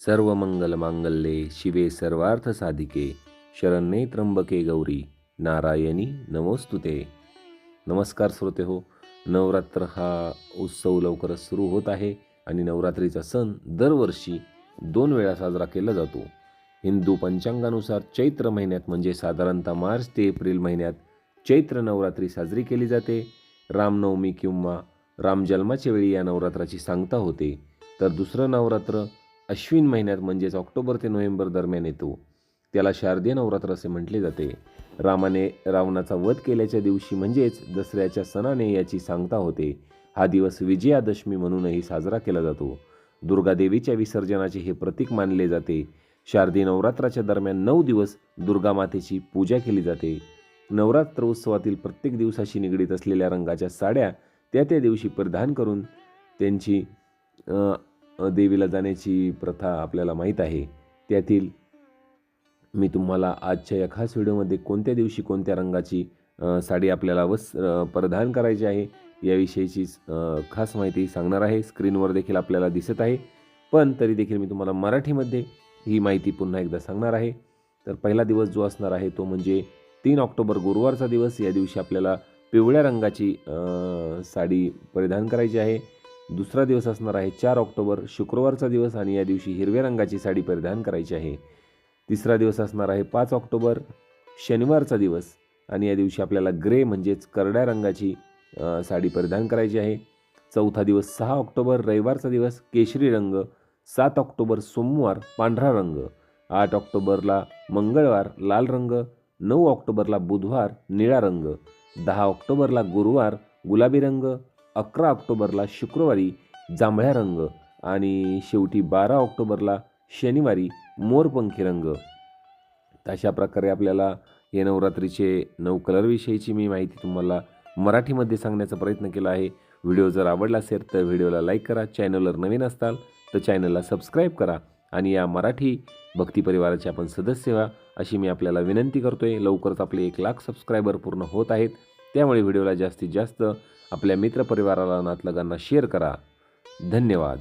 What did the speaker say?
सर्व मंगल मांगल्ये शिवे सर्वार्थ साधिके शरण्ये त्र्यंबके गौरी नारायणी नमोस्तुते नमस्कार श्रोते हो नवरात्र हा उत्सव लवकरच सुरू होत आहे आणि नवरात्रीचा सण दरवर्षी दोन वेळा साजरा केला जातो. हिंदू पंचांगानुसार चैत्र महिन्यात म्हणजे साधारणतः मार्च ते एप्रिल महिन्यात चैत्र नवरात्री साजरी केली जाते. रामनवमी किंवा रामजन्माच्या वेळी या नवरात्राची सांगता होते. तर दुसरं नवरात्र अश्विन महिन्यात म्हणजेच ऑक्टोबर ते नोव्हेंबर दरम्यान येतो. त्याला शारदीय नवरात्र असे म्हटले जाते. रामाने रावणाचा वध केल्याच्या दिवशी म्हणजेच दसऱ्याच्या सणाने याची सांगता होते. हा दिवस विजयादशमी म्हणूनही साजरा केला जातो. दुर्गादेवीच्या विसर्जनाचे हे प्रतीक मानले जाते. शारदीय नवरात्राच्या दरम्यान नऊ दिवस दुर्गा मातेची पूजा केली जाते. नवरात्र उत्सवातील प्रत्येक दिवसाशी निगडीत असलेल्या रंगाच्या साड्या त्या त्या दिवशी परिधान करून त्यांची देवीला जाण्याची प्रथा आपल्याला माहीत आहे. त्यातील मी तुम्हाला आजच्या या खास व्हिडिओमध्ये कोणत्या दिवशी कोणत्या रंगाची साडी आपल्याला वस्त्र परिधान करायची आहे याविषयीचीच खास माहिती सांगणार आहे. स्क्रीनवर देखील आपल्याला दिसत आहे. पण तरी देखील मी तुम्हाला मराठीमध्ये ही माहिती पुन्हा एकदा सांगणार आहे. तर पहिला दिवस जो असणार आहे तो म्हणजे तीन ऑक्टोबर गुरुवारचा दिवस. या दिवशी आपल्याला पिवळ्या रंगाची साडी परिधान करायची आहे. दुसरा दिवस असणार आहे चार ऑक्टोबर शुक्रवारचा दिवस आणि या दिवशी हिरव्या रंगाची साडी परिधान करायची आहे. तिसरा दिवस असणार आहे पाच ऑक्टोबर शनिवारचा दिवस आणि या दिवशी आपल्याला ग्रे म्हणजेच करड्या रंगाची साडी परिधान करायची आहे. चौथा दिवस सहा ऑक्टोबर रविवारचा दिवस केशरी रंग सात ऑक्टोबर सोमवार पांढरा रंग आठ ऑक्टोबरला मंगळवार लाल रंग नऊ ऑक्टोबरला बुधवार निळा रंग दहा ऑक्टोबरला गुरुवार गुलाबी रंग अकरा ऑक्टोबरला शुक्रवारी जांभळ्या रंग आणि शेवटी बारा ऑक्टोबरला शनिवारी मोरपंखी रंग. तर अशा प्रकारे आपल्याला हे नवरात्रीचे नऊ कलरविषयीची मी माहिती तुम्हाला मराठीमध्ये सांगण्याचा प्रयत्न केला आहे. व्हिडिओ जर आवडला असेल तर व्हिडिओला लाईक करा. चॅनलवर नवीन असताल तर चॅनलला सबस्क्राईब करा आणि या मराठी भक्ती परिवाराचे आपण सदस्य व्हा अशी मी आपल्याला विनंती करतो आहे लवकरच आपले एक लाख सबस्क्रायबर पूर्ण होत आहेत. त्यामुळे व्हिडिओला जास्तीत जास्त आपल्या मित्रपरिवाराला नातलगांना शेअर करा. धन्यवाद.